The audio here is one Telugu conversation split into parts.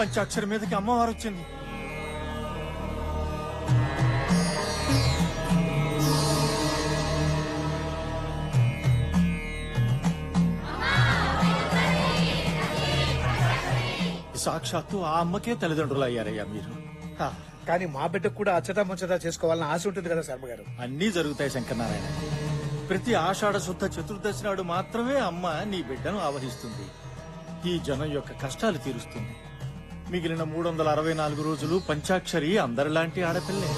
పంచాక్షరి మీదకి అమ్మవారు వచ్చింది. సాక్షాత్తు ఆ అమ్మకే తల్లిదండ్రులు అయ్యారయ్యా మీరు. హా, కానీ మా బిడ్డకు కూడా అచ్చట ముచ్చట చేసుకోవాలని ఆశ ఉంటుంది కదా శర్మ గారు అన్నీ జరుగుతాయి శంకరనారాయణ. ప్రతి ఆషాఢ శుద్ధ చతుర్దశి నాడు మాత్రమే అమ్మ నీ బిడ్డను ఆవహిస్తుంది. ఈ జనం యొక్క కష్టాలు తీరుస్తుంది. మిగిలిన మూడు వందల అరవై నాలుగు రోజులు పంచాక్షరి అందరిలాంటి ఆడపిల్లే.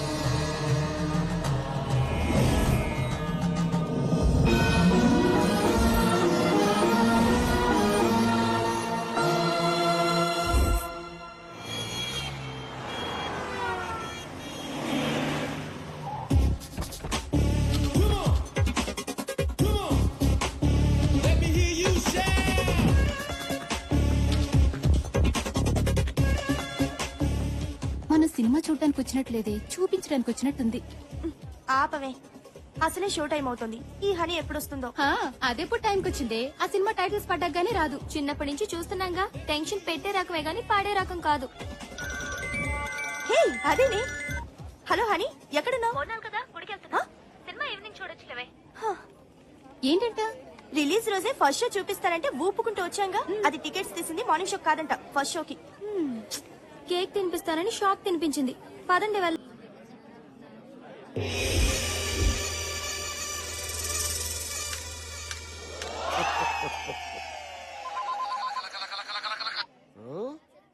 చూడడానికి వచ్చినట్లేదే చూపించడానికి వచ్చినట్టుంది. ఆపవే. అసలే షో టైం అవుతుంది. ఈ హనీ ఎప్పుడొస్తుందో? హా, అదెప్పుడు టైంకి వచ్చిందే? ఆ సినిమా టైటిల్స్ పడ్డాగానే రాదు. చిన్నప్పటి నుంచి చూస్తున్నాగా. టెన్షన్ పెట్టే రకమే గాని పాడే రకం కాదు. హే అదేనే? హలో హనీ ఎక్కడున్నావు? కదా సినిమా ఈవినింగ్ చూడొచ్చులేవే. ఏంటంట? రిలీజ్ రోజే ఫస్ట్ షో చూపిస్తారంటే ఊపుకుంటూ వచ్చాంగా. అది టికెట్స్ తీసింది మార్నింగ్ షో కాదంట ఫస్ట్ షోకి. కేక్ తినిపిస్తానని షాక్ తినిపించింది. పదండి వెళ్ళ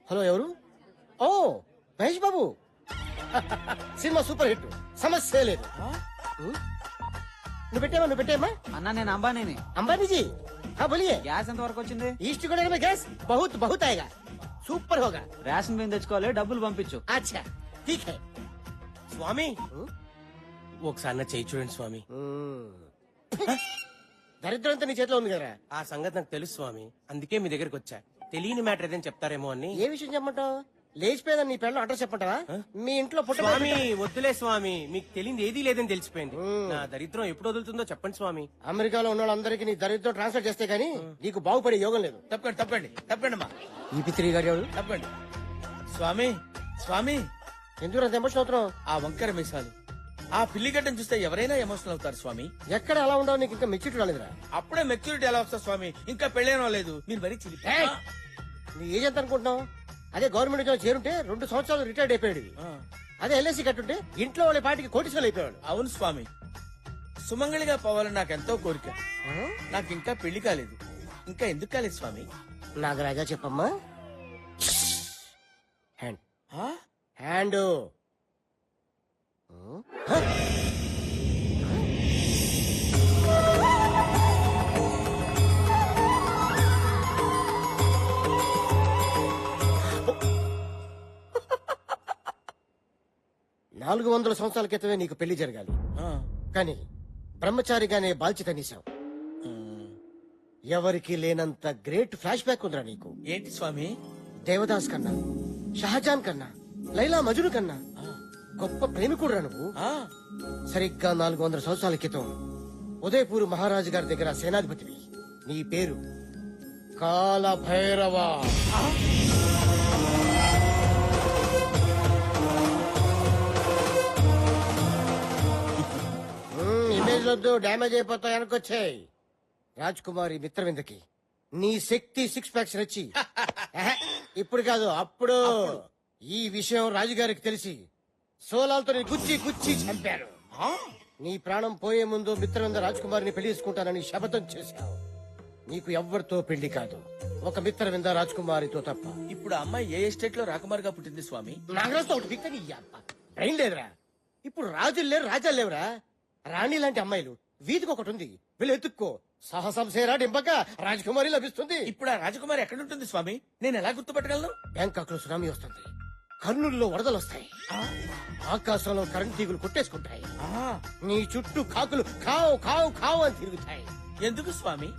హలో ఎవరు ఓ మహేష్ బాబు సినిమా సూపర్ హిట్ సమస్య లేదు నువ్వు పెట్టావా నువ్వు పెట్టావా అన్నా నేను అంబానీని अंबानी हाँ बोलिए గ్యాస్ ఎంత వరకు వచ్చింది ईस्ट कोरिया में गैस बहुत बहुत आएगा सुपर होगा రేషన్ బియ్యం తెచ్చుకోవాలి డబ్బులు పంపించు अच्छा ठीक है స్వామి ఒకసారి నా చేయి చూడండి స్వామి దరిద్రం అంతా నీ చేతిలో ఉంది కదా ఆ సంగతి నాకు తెలుసు స్వామి అందుకే మీ దగ్గరికి వచ్చా తెలియని మ్యాటర్ ఏదైనా చెప్తారేమో అని ఏ విషయం చెప్పమంటావు లేచిపోయిందని నీ పిల్లలు అడ్రస్ చెప్పంటావా మీ ఇంట్లో పుట్ట స్వామి వద్దులే స్వామి మీకు తెలియదు ఏదీ లేదని తెలిసిపోయింది నా దరిద్రం ఎప్పుడు వదులుతుందో చెప్పండి స్వామి అమెరికాలో ఉన్న వాళ్ళందరికీ నీ దరిద్రం ట్రాన్స్ఫర్ చేస్తే గానీ నీకు బాగుపడే యోగం లేదు తప్పకండి తప్పకండి తప్పకండి అమ్మా ఈ పిత్రి గారి ఎవరు? తప్పకండి స్వామి స్వామి ఎందుకు అంత ఎమోషన్ అవుతున్నావు? ఆ వంకర మీసాలు. ఆ పిల్లిగడ్డం చూస్తే ఎవరైనా ఎమోషనల్ అవుతారు స్వామి. ఎక్కడ ఎలా ఉండవు నీకు ఇంకా మెచ్యూరిటీ రాలేదురా. అప్పుడే మెచ్యూరిటీ ఎలా వస్తా స్వామి? ఇంకా పెళ్ళేనో లేదు. మీరు మరీ ఏయ్! నీ ఏజ్ ఎంత అనుకుంటున్నావు? అదే గవర్నమెంట్ ఉద్యోగం చేరుంటే రెండు సంవత్సరాలు రిటైర్డ్ అయిపోయాడు ఆ, అదే ఎల్ఐసి కట్టుంటే ఇంట్లో వాళ్ళ పాటికి కోటీశ్వరులు అయిపోయాడు అవును స్వామి. సుమంగళిగా పోవాలని నాకు ఎంతో కోరిక. నాకు ఇంకా పెళ్ళి కాలేదు. ఇంకా ఎందుకు కాలేదు స్వామి? నాగరాజా చెప్పమ్మా. హ్యాండ్ ఆ? హ్యాండ్. నాలుగు వందల సంవత్సరాల క్రితమే నీకు పెళ్ళి జరగాలి. కానీ బ్రహ్మచారిగానే బాల్చి తనీశావు ఎవరికి లేనంత గ్రేట్ ఫ్లాష్ బ్యాక్ ఉందిరా నీకు. ఏంటి స్వామి? దేవదాస్ కన్నా షహజాన్ కన్నా లైలా మజును కన్నా గొప్ప ప్రేమికుడురా నువ్వు. సరిగ్గా నాలుగు వందల సంవత్సరాల క్రితం ఉదయపూర్ మహారాజు గారి దగ్గర సేనాధిపతివి. నీ పేరు కాల భైరవ ఇమేజ్ వద్దు డ్యామేజ్ అయిపోతాయి అనుకొచ్చాయి. రాజ్ కుమారి మిత్రవిందకి నీ శక్తి సిక్స్ ప్యాక్స్ నచ్చి ఇప్పుడు కాదు అప్పుడు. ఈ విషయం రాజుగారికి తెలిసి సోలాలతో నీ గుచ్చి గుచ్చి చంపారు. నీ ప్రాణం పోయే ముందు మిత్రవింద రాజ్కుమారిని పెళ్ళి చేసుకుంటానని శపథం చేశావు. నీకు ఎవ్వరితో పెళ్ళి కాదు. ఒక మిత్రవింద రాజ్కుమారితో తప్ప. ఇప్పుడు ఆ అమ్మాయి ఏ ఎస్టేట్లో రాకుమారిగా పుట్టింది స్వామి? ఒకటి బ్రెయిన్ లేదురా. ఇప్పుడు రాజులు లేరు రాజాలు లేవురా. రాణి లాంటి అమ్మాయిలు వీధికి ఒకటి ఉంది. వీళ్ళు ఎత్తుక్కో సాహసం సేరా డింపక రాజకుమారి లభిస్తుంది. ఇప్పుడు ఆ రాజకుమారి ఎక్కడ ఉంటుంది స్వామి? నేను ఎలా గుర్తుపట్టగలను? బ్యాంకాక్లో సునామీ వస్తుంది. కర్నూలులో వరదలు వస్తాయి ఆకాశంలో కరెంట్ తీగులు కొట్టేసుకుంటాయి. నీ చుట్టూ కాకులు కావు కావు కావు అని తిరుగుతాయి. ఎందుకు స్వామి?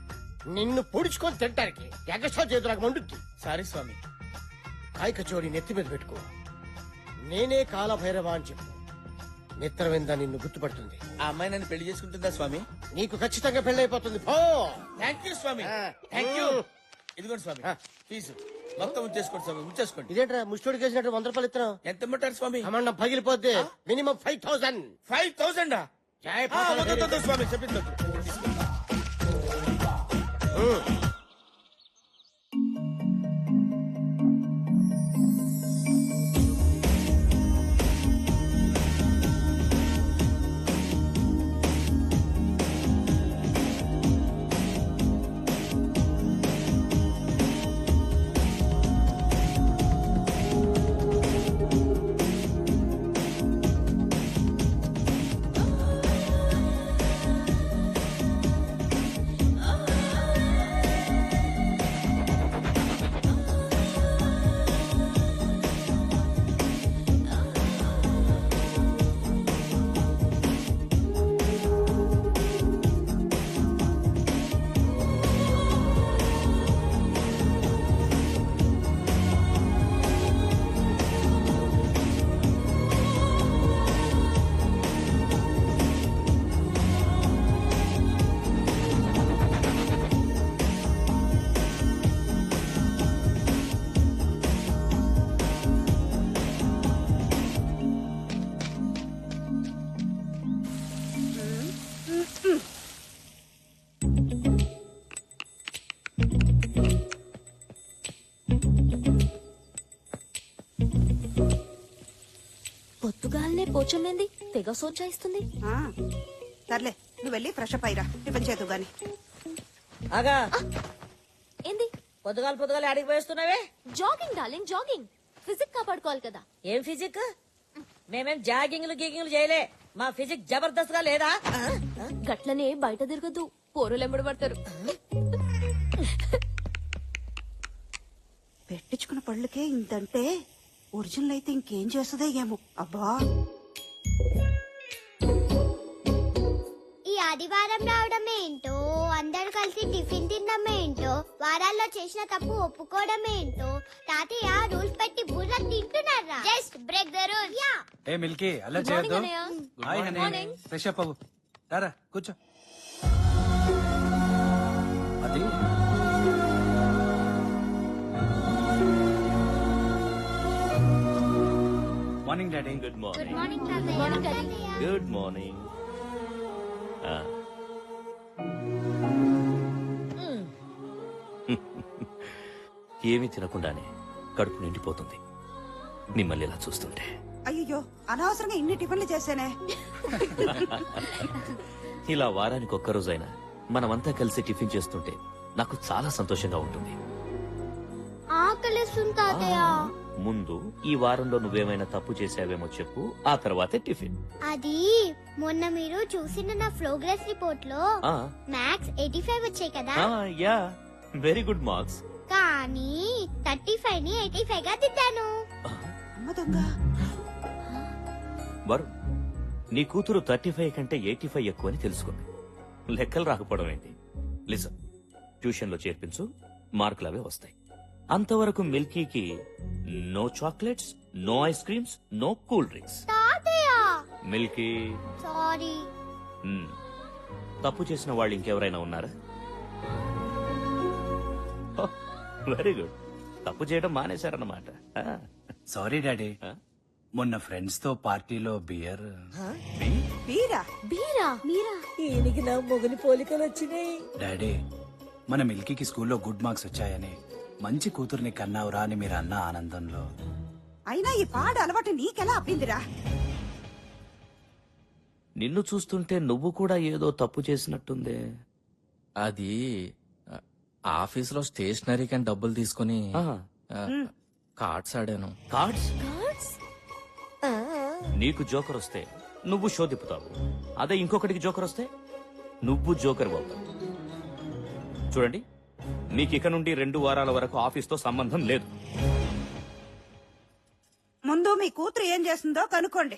నిన్ను పొడుచుకొని తింటానికి ఎగస్ట్రా చేతులకు మండుద్ది. సారీ స్వామి. కాయ కచోరి నెత్తి మీద పెట్టుకో. నేనే కాలభైరవ అని చెప్పు. మిత్రవింద నిన్ను గుర్తుపడుతుంది. ఆ అమ్మాయి నన్ను పెళ్ళి చేసుకుంటుందా స్వామి? నీకు ఖచ్చితంగా పెళ్ళైపోతుంది. పో! థ్యాంక్ యూ స్వామి. థ్యాంక్ యూ ఇదిగోండి స్వామి. ఫీజు. మొత్తం ఉంచేసుకోండి స్వామి ఉంచేసుకోండి. ఇదేంట్రా ముష్టోడికి వేసినట్టు వంద రూపాయలు ఇస్తున్నావు? ఎంత ఇమ్మంటారు స్వామి? అమ్మ పగిలిపోద్ది minimum five thousand. Five thousand? స్వామి చెప్పింది పొద్దుగాలనే పోచమ్మేంది తెగ సోచాయిస్తుంది. ఆ, సర్లే నువ్వు వెళ్ళి ఫ్రెష్ అప్ అయ్యిరా. టిఫిన్ చేద్దు గాని. ఆగా. ఏంది? పొద్దుగాల పొద్దుగాల అడిగి పోయిస్తున్నావే? Jogging darling jogging. ఫిజిక్ కాపాడుకోవాలి కదా. ఏం ఫిజిక్? మేమేం జాగింగ్లు గీగింగ్లు చేయలే. మా ఫిజిక్ జబర్దస్త్గా లేదా? గట్లనే బయట తిరగద్దు. పోరులు ఎంబడి పడతారు. పెట్టించుకున్న పళ్ళకే ఇంతంటే ఒరిజినల్ అయితే ఇంకేం చేస్తుందో ఏమో. అబ్బా. ఈ ఆదివారం రావడం ఏంటో అందరు కలిసి టిఫిన్ తినడం ఏంటో వారాల్లో చేసిన తప్పు ఒప్పుకోవడం ఏంటో తాతయ్య రూల్స్ పెట్టి బుర్ర తింటున్నారా? Just break the rule ya. A Milky అలా చేయొద్దు. Hi honey. ఫ్రెష్ అప్ అవ్వు. రారా కూర్చో. అది morning daddy good good morning. Good morning ఏమీ తినకుండానే కడుపు నిండిపోతుంది. మిమ్మల్ని ఇలా చూస్తుంటే. అయ్యో అనవసరంగా ఇన్ని టిఫిన్లు చేశానే. ఇలా వారానికి ఒక్కరోజైనా మనమంతా కలిసి టిఫిన్ చేస్తుంటే నాకు చాలా సంతోషంగా ఉంటుంది. ఆకలిస్తుంది తాతయ్య. ముందు ఈ వారంలో నువ్వేమైనా తప్పు చేసావేమో చెప్పు ఆ తర్వాతే టిఫిన్. అది మొన్న మీరు చూసిన నా ప్రోగ్రెస్ రిపోర్ట్లో ఆ, మ్యాథ్స్ ఎయిటీ ఫైవ్ వచ్చాయి కదా. ఆ, యా. వెరీ గుడ్ మార్క్స్ కానీ థర్టీ ఫైవ్ని ఎయిటీ ఫైవ్గా దిద్దాను అమ్మ దొంగ. వరుణ్ నీ కూతురు థర్టీ ఫైవ్ కంటే ఎయిటీ ఫైవ్ ఎక్కువ అని తెలుసుకుంది. లెక్కలు రాకపోవడం ఏంటి? లిసన్ ట్యూషన్లో చేర్పించు మార్కులు అవే వస్తాయి. అంతవరకు మిల్కీకి no chocolates no ice creams no cool drinks. తాతయ్య! మిల్కీ? సారీ. తప్పు చేసిన వాళ్ళు ఇంకెవరైనా ఉన్నారా? Very good. తప్పు చేయడం మానేశారన్నమాట. Sorry daddy? మొన్న ఫ్రెండ్స్తో పార్టీలో బియర్. బీరా? బీరా? మీరా? ఈయనకి నా మొగలి పోలికలు వచ్చినాయి. డాడీ మన మిల్కీకి స్కూల్లో గుడ్ మార్క్స్ వచ్చాయని మంచి కూతుర్ని కన్నావురా అని మీరు అన్న ఆనందంలో. అయినా ఈ పాడు అలవాటు నీకెలా అబ్బిందిరా? నిన్ను చూస్తుంటే నువ్వు కూడా ఏదో తప్పు చేసినట్టుందే. అది ఆఫీసులో స్టేషనరీ కానీ డబ్బులు తీసుకుని కార్డ్స్ ఆడాను. కార్డ్స్? కార్డ్స్? నీకు జోకర్ వస్తే నువ్వు షో తిప్పుతావు. అదే ఇంకొకటికి జోకర్ వస్తే నువ్వు జోకర్ అవుతావు. చూడండి. మీకు ఇక నుండి రెండు వారాల వరకు ఆఫీస్తో సంబంధం లేదు. ముందు మీ కూతురు ఏం చేస్తుందో కనుక్కోండి.